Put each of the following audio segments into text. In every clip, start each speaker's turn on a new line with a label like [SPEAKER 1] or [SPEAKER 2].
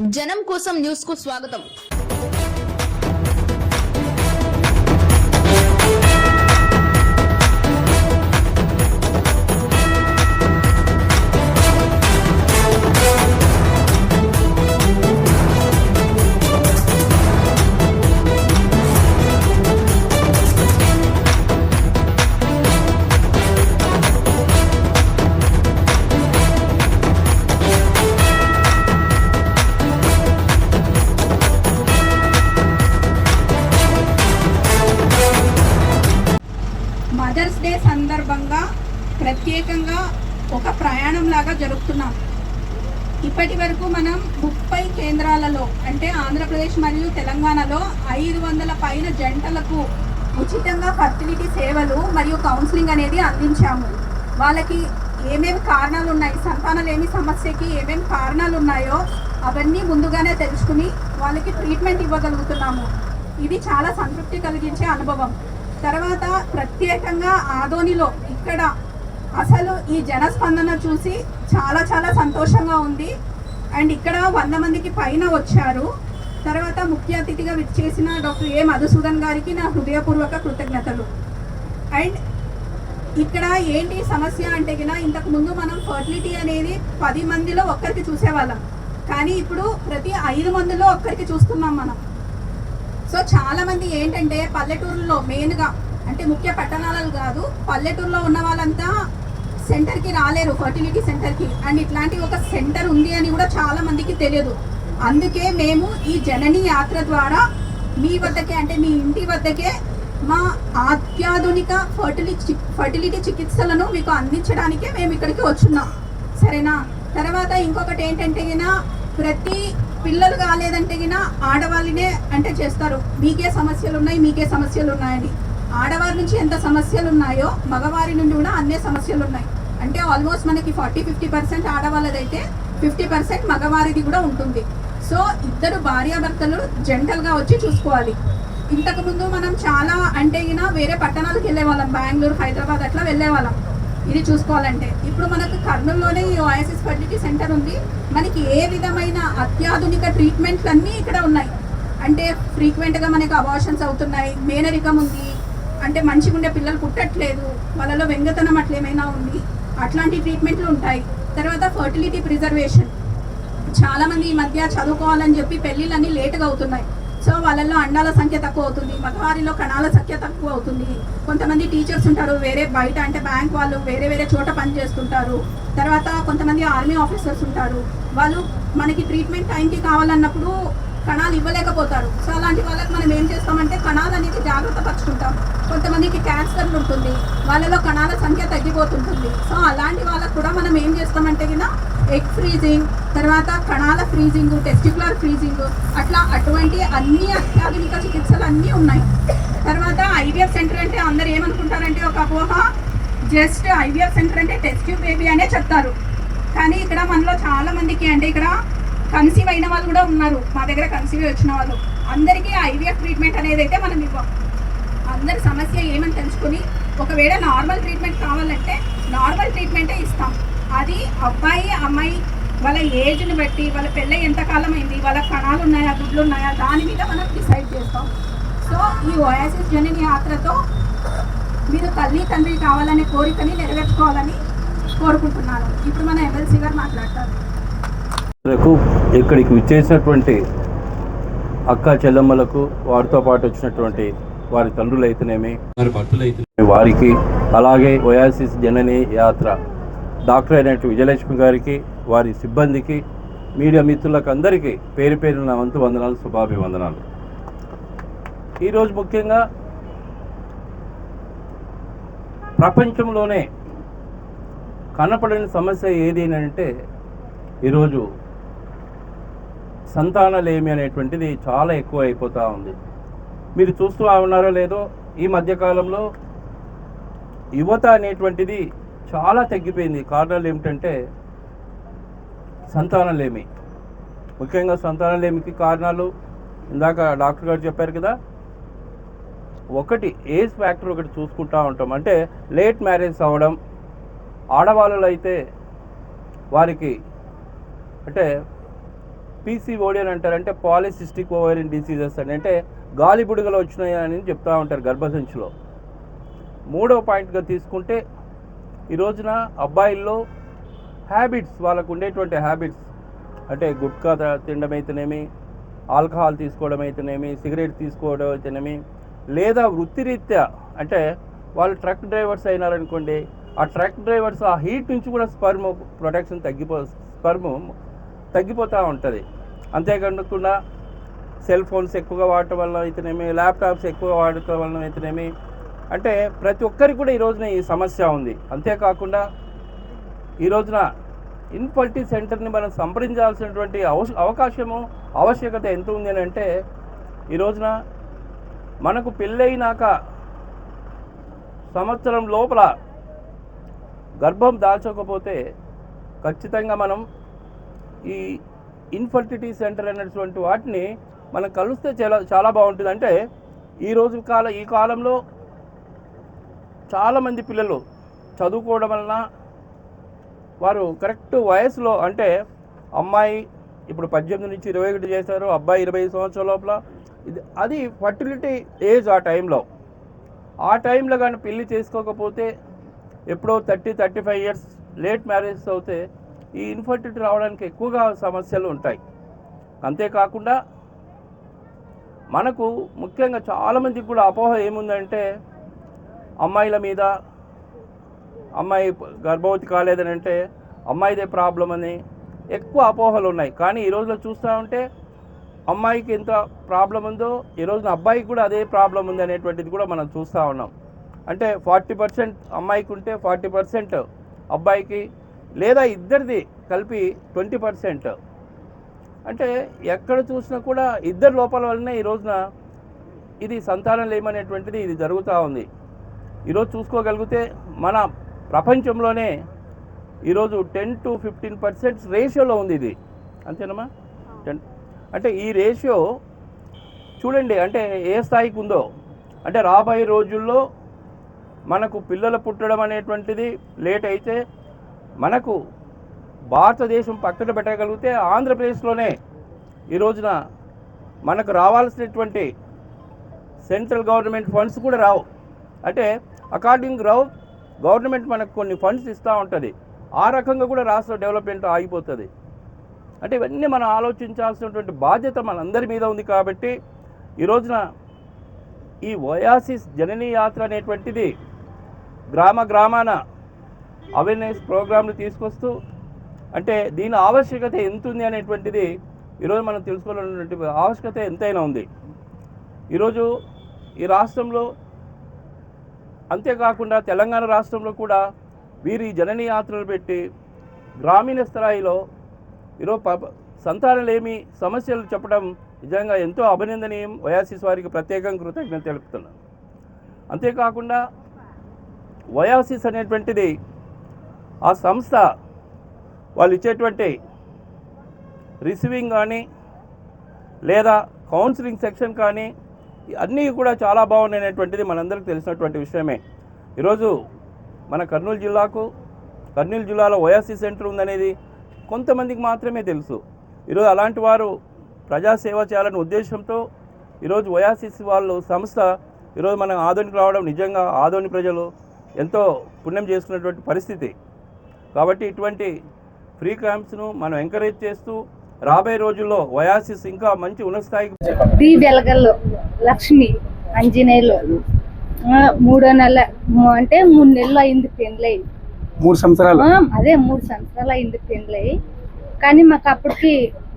[SPEAKER 1] జనం కోసం న్యూస్కు స్వాగతం.
[SPEAKER 2] ప్రత్యేకంగా ఒక ప్రయాణం లాగా జరుపుతున్నాం. ఇప్పటి వరకు మనం ముప్పై కేంద్రాలలో అంటే ఆంధ్రప్రదేశ్ మరియు తెలంగాణలో ఐదు వందల పైన జంటలకు ఉచితంగా ఫర్టిలిటీ సేవలు మరియు కౌన్సిలింగ్ అనేది అందించాము. వాళ్ళకి ఏమేమి కారణాలు ఉన్నాయి సంతానలేమి సమస్యకి ఏమేమి కారణాలు ఉన్నాయో అవన్నీ ముందుగానే తెలుసుకుని వాళ్ళకి ట్రీట్మెంట్ ఇవ్వగలుగుతున్నాము. ఇది చాలా సంతృప్తి కలిగించే అనుభవం. తర్వాత ప్రత్యేకంగా ఆదోనిలో ఇక్కడ అసలు ఈ జనస్పందన చూసి చాలా చాలా సంతోషంగా ఉంది. అండ్ ఇక్కడ వంద మందికి పైన వచ్చారు. తర్వాత ముఖ్య అతిథిగా విచ్చేసిన డాక్టర్ ఏ మధుసూదన్ గారికి నా హృదయపూర్వక కృతజ్ఞతలు. అండ్ ఇక్కడ ఏంటి సమస్య అంటే గిన ఇంతకు ముందు మనం ఫర్టిలిటీ అనేది పది మందిలో ఒక్కరికి చూసేవాళ్ళం. కానీ ఇప్పుడు ప్రతి ఐదు మందిలో ఒక్కరికి చూస్తున్నాం మనం. సో చాలా మంది ఏంటంటే పల్లెటూరులో మెయిన్గా అంటే ముఖ్య పట్టణాలలో కాదు పల్లెటూరులో ఉన్న వాళ్ళంతా సెంటర్కి రాలేరు ఫర్టిలిటీ సెంటర్కి. అండ్ ఇట్లాంటి ఒక సెంటర్ ఉంది అని కూడా చాలా మందికి తెలియదు. అందుకే మేము ఈ జనని యాత్ర ద్వారా మీ వద్దకే అంటే మీ ఇంటి వద్దకే మా అత్యాధునిక ఫర్టిలిటీ ఫర్టిలిటీ చికిత్సలను మీకు అందించడానికే మేము ఇక్కడికి వచ్చున్నాం. సరేనా? తర్వాత ఇంకొకటి ఏంటంటే ప్రతి పిల్లలు కాలేదంటే గిన ఆడవాళ్ళనే అంటే చేస్తారు. మీకే సమస్యలు ఉన్నాయి మీకే సమస్యలు ఉన్నాయని ఆడవారి నుంచి ఎంత సమస్యలు ఉన్నాయో మగవారి నుండి కూడా అన్నే సమస్యలు ఉన్నాయి అంటే ఆల్మోస్ట్ మనకి ఫార్టీ ఫిఫ్టీ పర్సెంట్ ఆడవాళ్ళదైతే ఫిఫ్టీ పర్సెంట్ మగవారిది కూడా ఉంటుంది. సో ఇద్దరు భార్యాభర్తలు జంటల్గా వచ్చి చూసుకోవాలి. ఇంతకుముందు మనం చాలా అంటే అయినా వేరే పట్టణాలకు వెళ్ళే వాళ్ళం బెంగళూరు హైదరాబాద్ అట్లా వెళ్ళే వాళ్ళం ఇది చూసుకోవాలంటే. ఇప్పుడు మనకు కర్నూలులోనే ఈ ఓఎస్ఎస్ ఫర్టిలిటీ సెంటర్ ఉంది. మనకి ఏ విధమైన అత్యాధునిక ట్రీట్మెంట్లు అన్నీ ఇక్కడ ఉన్నాయి. అంటే ఫ్రీక్వెంట్గా మనకి అబార్షన్స్ అవుతున్నాయి. మేనరికం ఉంది. అంటే మంచిగా ఉండే పిల్లలు పుట్టట్లేదు. వాళ్ళలో వెంగతనం అట్లా ఏమైనా ఉంది. అట్లాంటి ట్రీట్మెంట్లు ఉంటాయి. తర్వాత ఫర్టిలిటీ ప్రిజర్వేషన్ చాలామంది ఈ మధ్య చదువుకోవాలని చెప్పి పెళ్ళిళ్ళన్నీ లేటుగా అవుతున్నాయి. సో వాళ్ళల్లో అండాల సంఖ్య తక్కువ అవుతుంది. మగవారిలో కణాల సంఖ్య తక్కువ అవుతుంది. కొంతమంది టీచర్స్ ఉంటారు వేరే బయట అంటే బ్యాంక్ వాళ్ళు వేరే వేరే చోట పని చేస్తుంటారు. తర్వాత కొంతమంది ఆర్మీ ఆఫీసర్స్ ఉంటారు. వాళ్ళు మనకి ట్రీట్మెంట్ టైంకి కావాలన్నప్పుడు కణాలు ఇవ్వలేకపోతారు. సో అలాంటి వాళ్ళకి మనం ఏం చేస్తామంటే కణాలు అనేది జాగ్రత్త పరుచుకుంటాం. కొంతమందికి క్యాన్సర్ ఉంటుంది. వాళ్ళలో కణాల సంఖ్య తగ్గిపోతుంటుంది. సో అలాంటి వాళ్ళకు కూడా మనం ఏం చేస్తామంటే కింద ఎగ్ ఫ్రీజింగ్ తర్వాత కణాల ఫ్రీజింగ్ టెస్టికులర్ ఫ్రీజింగ్ అట్లా అటువంటి అన్ని అత్యాధునిక చికిత్సలు అన్నీ ఉన్నాయి. తర్వాత ఐవీఎఫ్ సెంటర్ అంటే అందరు ఏమనుకుంటారంటే ఒక అపోహ జస్ట్ ఐవీఎఫ్ సెంటర్ అంటే టెస్ట్ బేబీ అనే చెప్తారు. కానీ ఇక్కడ మనలో చాలా మందికి అంటే ఇక్కడ కన్సీవ్ అయిన వాళ్ళు కూడా ఉన్నారు. మా దగ్గర కన్సీవ్ వచ్చిన వాళ్ళు. అందరికీ ఐవీఎఫ్ ట్రీట్మెంట్ అనేది అయితే మనం ఇవ్వం. అందరి సమస్య ఏమని తెలుసుకుని ఒకవేళ నార్మల్ ట్రీట్మెంట్ కావాలంటే నార్మల్ ట్రీట్మెంటే ఇస్తాం. అది అబ్బాయి అమ్మాయి వాళ్ళ ఏజ్ని బట్టి వాళ్ళ పెళ్ళ ఎంత కాలం అయింది వాళ్ళ కణాలు ఉన్నాయా గుడ్లు ఉన్నాయా దాని మీద మనం డిసైడ్ చేస్తాం. సో ఈ ఓయాసిస్ జనని యాత్రతో మీరు తల్లి తండ్రి కావాలనే కోరికని నెరవేర్చుకోవాలని కోరుకుంటున్నాను. ఇప్పుడు మన ఎమ్మెల్సీ గారు మాట్లాడతారు.
[SPEAKER 3] లకు ఇక్కడికి విచ్చేసినటువంటి అక్క చెల్లెమ్మలకు వారితో పాటు వచ్చినటువంటి వారి తండ్రులైతేనేమి వారి భర్తలైతేనేమి వారికి అలాగే ఒయాసిస్ జనని యాత్ర. డాక్టర్ అయినట్టు విజయలక్ష్మి గారికి వారి సిబ్బందికి మీడియా మిత్రులకు అందరికీ పేరు పేరు నా వంతు వందనాలు శుభాభివందనాలు. ఈరోజు ముఖ్యంగా ప్రపంచంలోనే కనపడని సమస్య ఏది అని అంటే ఈరోజు సంతానలేమి అనేటువంటిది చాలా ఎక్కువ అయిపోతూ ఉంది. మీరు చూస్తూ ఉన్నారో లేదో ఈ మధ్యకాలంలో యువత అనేటువంటిది చాలా తగ్గిపోయింది. కారణాలు ఏమిటంటే సంతానలేమి. ముఖ్యంగా సంతానలేమికి కారణాలు ఇందాక డాక్టర్ గారు చెప్పారు కదా ఒకటి ఏజ్ ఫ్యాక్టర్ ఒకటి చూసుకుంటా ఉంటాం. అంటే లేట్ మ్యారేజ్ అవ్వడం ఆడవాళ్ళలో అయితే వారికి అంటే పీసీఓడి అని అంటారు. అంటే పాలిసిస్టిక్ ఓవరియన్ డిసీజెస్ అని. అంటే గాలి బుడగలు వచ్చినాయి అని చెప్తూ ఉంటారు గర్భసంచిలో. మూడో పాయింట్గా తీసుకుంటే ఈ రోజున అబ్బాయిల్లో హ్యాబిట్స్ వాళ్ళకు ఉండేటువంటి హ్యాబిట్స్. అంటే గుట్కా తినడం అయితేనేమి ఆల్కహాల్ తీసుకోవడం అయితేనేమి సిగరెట్ తీసుకోవడం అయితేనేమి లేదా వృత్తిరీత్యా అంటే వాళ్ళు ట్రక్ డ్రైవర్స్ అయినారనుకోండి ఆ ట్రక్ డ్రైవర్స్ ఆ హీట్ నుంచి కూడా స్పర్మ్ ప్రొటెక్షన్ తగ్గిపో స్పర్మ్ తగ్గిపోతూ ఉంటుంది. అంతేకాకుండా సెల్ ఫోన్స్ ఎక్కువగా వాడటం వల్ల అయితేనేమి ల్యాప్టాప్స్ ఎక్కువ వాడటం వల్ల అయితేనేమి అంటే ప్రతి ఒక్కరికి కూడా ఈ రోజున ఈ సమస్య ఉంది. అంతేకాకుండా ఈ రోజున ఇన్ఫల్టీ సెంటర్ని మనం సంప్రదించాల్సినటువంటి అవశ అవకాశము ఆవశ్యకత ఎంత ఉంది అని అంటే ఈ రోజున మనకు పెళ్ళైనాక సంవత్సరం లోపల గర్భం దాల్చకపోతే ఖచ్చితంగా మనం ఈ ఇన్ఫర్టిలిటీ సెంటర్ అనేటువంటి వాటిని మనం కలిస్తే చాలా చాలా బాగుంటుంది. అంటే ఈ రోజు కాల ఈ కాలంలో చాలామంది పిల్లలు చదువుకోవడం వలన వారు కరెక్ట్ వయసులో అంటే అమ్మాయి ఇప్పుడు పద్దెనిమిది నుంచి ఇరవై ఒకటి చేశారు అబ్బాయి ఇరవై ఐదు సంవత్సరాల లోపల. ఇది అది ఫర్టిలిటీ ఏజ్ ఆ టైంలో. ఆ టైంలో కానీ పెళ్ళి చేసుకోకపోతే ఎప్పుడో thirty thirty five years late marriage అవుతే ఈ ఇన్ఫర్టిలిటీ రావడానికి ఎక్కువగా సమస్యలు ఉంటాయి. అంతేకాకుండా మనకు ముఖ్యంగా చాలామందికి కూడా అపోహ ఏముందంటే అమ్మాయిల మీద అమ్మాయి గర్భవతి కాలేదని అంటే అమ్మాయిదే ప్రాబ్లం అని ఎక్కువ అపోహలు ఉన్నాయి. కానీ ఈ రోజులో చూస్తూ ఉంటే అమ్మాయికి ఎంత ప్రాబ్లం ఉందో ఈ రోజున అబ్బాయికి కూడా అదే ప్రాబ్లం ఉంది అనేటువంటిది కూడా మనం చూస్తూ ఉన్నాం. అంటే ఫార్టీ పర్సెంట్ అమ్మాయికి ఉంటే ఫార్టీ పర్సెంట్ అబ్బాయికి లేదా ఇద్దరిది కలిపి ట్వంటీ పర్సెంట్. అంటే ఎక్కడ చూసినా కూడా ఇద్దరు లోపాల వల్లనే ఈ రోజున ఇది సంతానం లేమనేటువంటిది ఇది జరుగుతూ ఉంది. ఈరోజు చూసుకోగలిగితే మన ప్రపంచంలోనే ఈరోజు టెన్ టు ఫిఫ్టీన్ పర్సెంట్ రేషియోలో ఉంది ఇది. అంతేనమ్మా? టెన్ అంటే ఈ రేషియో చూడండి అంటే ఏ స్థాయికి ఉందో. అంటే రాబోయే రోజుల్లో మనకు పిల్లలు పుట్టడం అనేటువంటిది లేట్ అయితే మనకు భారతదేశం పక్కన పెట్టగలిగితే ఆంధ్రప్రదేశ్లోనే ఈ రోజున మనకు రావాల్సినటువంటి సెంట్రల్ గవర్నమెంట్ ఫండ్స్ కూడా రావు. అంటే అకార్డింగ్ రావు గవర్నమెంట్ మనకు కొన్ని ఫండ్స్ ఇస్తూ ఉంటుంది. ఆ రకంగా కూడా రాష్ట్ర డెవలప్మెంట్ ఆగిపోతుంది. అంటే ఇవన్నీ మనం ఆలోచించాల్సినటువంటి బాధ్యత మనందరి మీద ఉంది కాబట్టి ఈ రోజున ఈ వయాసిస్ జననీ యాత్ర అనేటువంటిది గ్రామ గ్రామాన అవేర్నెస్ ప్రోగ్రాంలు తీసుకొస్తూ అంటే దీని ఆవశ్యకత ఎంత ఉంది అనేటువంటిది ఈరోజు మనం తెలుసుకోవాలన్నటువంటి ఆవశ్యకత ఎంతైనా ఉంది. ఈరోజు ఈ రాష్ట్రంలో అంతేకాకుండా తెలంగాణ రాష్ట్రంలో కూడా వీరి జననీ యాత్రలు పెట్టి గ్రామీణ స్థాయిలో ఈరోజు ప సంతానలేమి సమస్యలు చెప్పడం నిజంగా ఎంతో అభినందనీయం. వయాసిస్ వారికి ప్రత్యేకంగా కృతజ్ఞత తెలుపుతున్నాను. అంతేకాకుండా వయాసిస్ అనేటువంటిది ఆ సంస్థ వాళ్ళు ఇచ్చేటువంటి రిసీవింగ్ కానీ లేదా కౌన్సిలింగ్ సెక్షన్ కానీ అన్నీ కూడా చాలా బాగున్నాయనేటువంటిది మనందరికీ తెలిసినటువంటి విషయమే. ఈరోజు మన కర్నూలు జిల్లాకు కర్నూలు జిల్లాలో ఓఎస్సీ సెంటర్ ఉందనేది కొంతమందికి మాత్రమే తెలుసు. ఈరోజు అలాంటి వారు ప్రజాసేవ చేయాలనే ఉద్దేశంతో ఈరోజు ఓయాసిస్ వాళ్ళు సంస్థ ఈరోజు మనం ఆదోనికి రావడం నిజంగా ఆదోని ప్రజలు ఎంతో పుణ్యం చేసుకున్నటువంటి పరిస్థితి. కాబట్టి ఇటువంటి ఫ్రీ క్యాంప్స్ను మనం ఎంకరేజ్ చేస్తూ రాబోయే రోజుల్లో వయాసిస్ ఇంకా మంచి ఉన్నత స్థాయికి
[SPEAKER 4] ది వెలగల్లో లక్ష్మి ఆంజనేయులు ఆ, మూడో నెల అంటే మూడు నెలలు అయింది పెళ్ళి
[SPEAKER 5] మూడు సంవత్సరాలు.
[SPEAKER 4] అదే మూడు సంవత్సరాలు అయింది పెళ్ళి కానీ మాకు అప్పటికి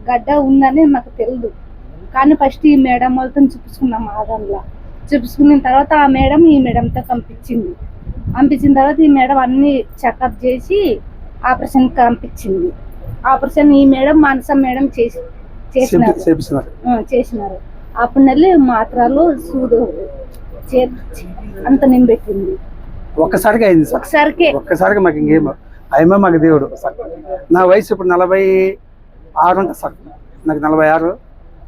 [SPEAKER 4] గడ్డ ఉందని మాకు తెలియదు కానీ ఫస్ట్ ఈ మేడం వాళ్ళతో చూపించుకున్నాం ఆదంలో చూపించుకున్న తర్వాత ఆ మేడం ఈ మేడంతో పంపించింది. పంపించిన తర్వాత ఈ మేడం అన్ని చెకప్ చేసి ఆపరేషన్ పంపించింది. ఆపరేషన్ ఈ మేడం మానస మేడం చేసి చేసినారు. చేసినారు. అప్పుడు నెల్లి మాత్రలు సూదు చేర్చి అంత నింబెట్టింది
[SPEAKER 5] ఒక్కసారిగా అయింది సార్.
[SPEAKER 4] ఒకసారికే
[SPEAKER 5] ఒక్కసారిగా మాకు ఇంకేం ఆయమే మాకు దేవుడు సార్. నా వయసు ఇప్పుడు నలభై ఆరు ఉంటుంది సార్. నాకు నలభై ఆరు.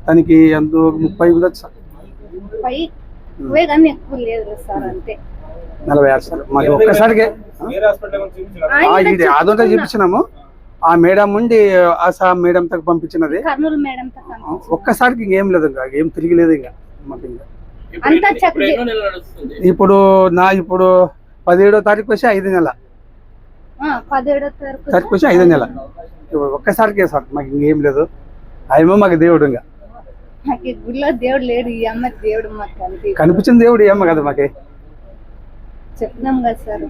[SPEAKER 5] తనకి ఎంత ముప్పై ఉండదు సార్.
[SPEAKER 4] కానీ ఎక్కువ లేదు సార్ అంతే.
[SPEAKER 5] నలభై ఆరు సార్ మాకు
[SPEAKER 4] ఈడ
[SPEAKER 5] ఇది అదంతా
[SPEAKER 4] చూపించుకున్నా.
[SPEAKER 5] చూపించినాము ఆ మేడం ఉండి ఆశా మేడం తగ్గ పంపించినది. ఒక్కసారికి ఇంకేం లేదు ఇంకా ఏం తిరిగిలేదు ఇంకా మాకు ఇంకా. ఇప్పుడు నా ఇప్పుడు పదిహేడో తారీఖు వచ్చి ఐదు నెల.
[SPEAKER 4] తారీఖు
[SPEAKER 5] తారీఖు వచ్చి ఐదు నెల. ఇప్పుడు ఒక్కసారికే సార్ మాకు ఇంకేం లేదు. ఆయమ మాకు దేవుడు ఇంకా.
[SPEAKER 4] ఈ గుడిలో దేవుడు లేడు ఈ అమ్మ దేవుడు మాకు కనిపి
[SPEAKER 5] కనిపించిన దేవుడు ఏమో కదా మాకి.
[SPEAKER 4] చెప్తున్నాం కదా సార్